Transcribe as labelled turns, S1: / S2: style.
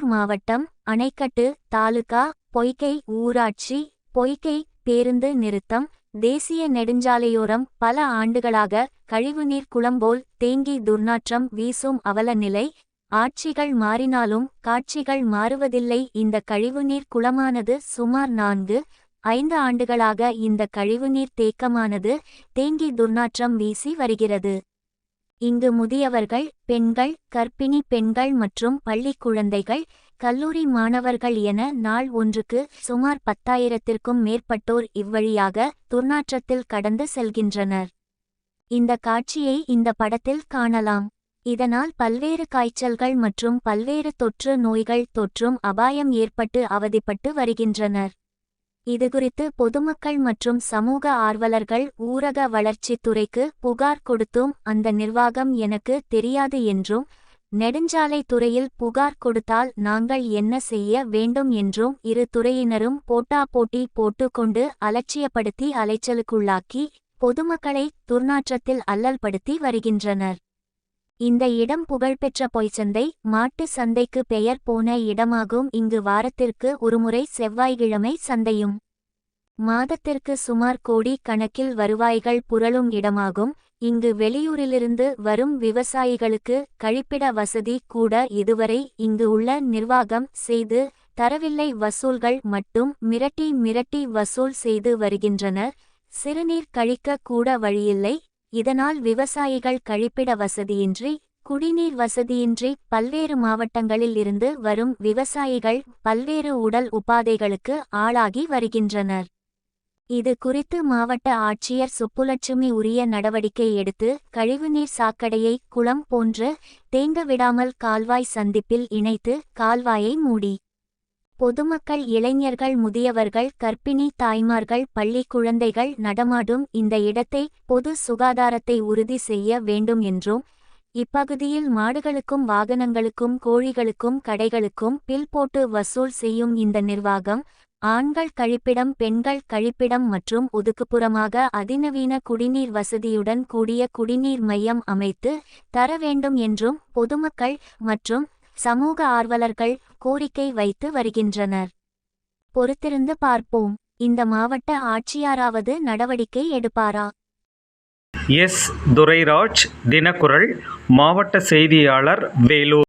S1: மாவட்டம் அணைக்கட்டு தாலுகா பொய்கை ஊராட்சி பொய்கை பேருந்து நிறுத்தம் தேசிய நெடுஞ்சாலையோரம் பல ஆண்டுகளாக கழிவுநீர் குளம்போல் தேங்கி துர்நாற்றம் வீசும் அவல நிலை. ஆட்சிகள் மாறினாலும் காட்சிகள் மாறுவதில்லை. இந்த கழிவுநீர் குளமானது சுமார் நான்கு ஐந்து ஆண்டுகளாக இந்த கழிவுநீர் தேக்கமானது தேங்கி துர்நாற்றம் வீசி வருகிறது. இங்கு முதியவர்கள் பெண்கள் கர்ப்பிணி பெண்கள் மற்றும் பள்ளிக் குழந்தைகள் கல்லூரி மாணவர்கள் என நாள் ஒன்றுக்கு சுமார் பத்தாயிரத்திற்கும் மேற்பட்டோர் இவ்வழியாக துர்நாற்றத்தில் கடந்து செல்கின்றனர். இந்த காட்சியை இந்த படத்தில் காணலாம். இதனால் பல்வேறு காய்ச்சல்கள் மற்றும் பல்வேறு தொற்று நோய்கள் தொற்றும் அபாயம் ஏற்பட்டு அவதிப்பட்டு வருகின்றனர். இதுகுறித்து பொதுமக்கள் மற்றும் சமூக ஆர்வலர்கள் ஊரக வளர்ச்சித் துறைக்கு புகார் கொடுத்தும் அந்த நிர்வாகம் எனக்கு தெரியாது என்றும் நெடுஞ்சாலை துறையில் புகார் கொடுத்தால் நாங்கள் என்ன செய்ய வேண்டும் என்றும் இரு துறையினரும் போட்டா போட்டி போட்டுக்கொண்டு அலட்சியப்படுத்தி அலைச்சலுக்குள்ளாக்கி பொதுமக்களை துர்நாற்றத்தில் அல்லல்படுத்தி வருகின்றனர். இந்த இடம் புகழ்பெற்ற பொய்ச்சந்தை மாட்டு சந்தைக்கு பெயர் போன இடமாகும். இங்கு வாரத்திற்கு ஒருமுறை செவ்வாய்கிழமை சந்தையும். மாதத்திற்கு சுமார் கோடி கணக்கில் வருவாய்கள் புரளும் இடமாகும். இங்கு வெளியூரிலிருந்து வரும் விவசாயிகளுக்கு கழிப்பிட வசதி கூட இதுவரை இங்கு உள்ள நிர்வாகம் செய்து தரவில்லை. வசூல்கள் மட்டும் மிரட்டி மிரட்டி வசூல் செய்து வருகின்றனர். சிறுநீர் கழிக்க கூட வழியில்லை. இதனால் விவசாயிகள் கழிப்பிட வசதியின்றி குடிநீர் வசதியின்றி பல்வேறு மாவட்டங்களில் இருந்து வரும் விவசாயிகள் பல்வேறு உடல் உபாதைகளுக்கு ஆளாகி வருகின்றனர். இது குறித்து மாவட்ட ஆட்சியர் சுப்புலட்சுமி உரிய நடவடிக்கை எடுத்து கழிவுநீர் சாக்கடையை குளம் போன்று தேங்க விடாமல் கால்வாய் சந்திப்பில் இணைத்து கால்வாயை மூடி. பொதுமக்கள் இளைஞர்கள் முதியவர்கள் கர்ப்பிணி தாய்மார்கள் பள்ளி குழந்தைகள் நடமாடும் இந்த இடத்தை பொது சுகாதாரத்தை உறுதி செய்ய வேண்டும் என்றும் இப்பகுதியில் மாடுகளுக்கும் வாகனங்களுக்கும் கோழிகளுக்கும் கடைகளுக்கும் பில் போட்டு வசூல் செய்யும் இந்த நிர்வாகம் ஆண்கள் கழிப்பிடம் பெண்கள் கழிப்பிடம் மற்றும் ஒதுக்குப்புறமாக அதிநவீன குடிநீர் வசதியுடன் கூடிய குடிநீர் மையம் அமைத்து தர வேண்டும் என்றும் பொதுமக்கள் மற்றும் சமூக ஆர்வலர்கள் கோரிக்கை வைத்து வருகின்றனர். பொறுத்திருந்து பார்ப்போம். இந்த மாவட்ட ஆட்சியாராவது நடவடிக்கை எடுப்பாரா?
S2: எஸ். துரைராஜ் தினக்குரல் மாவட்ட செய்தியாளர் வேலூர்.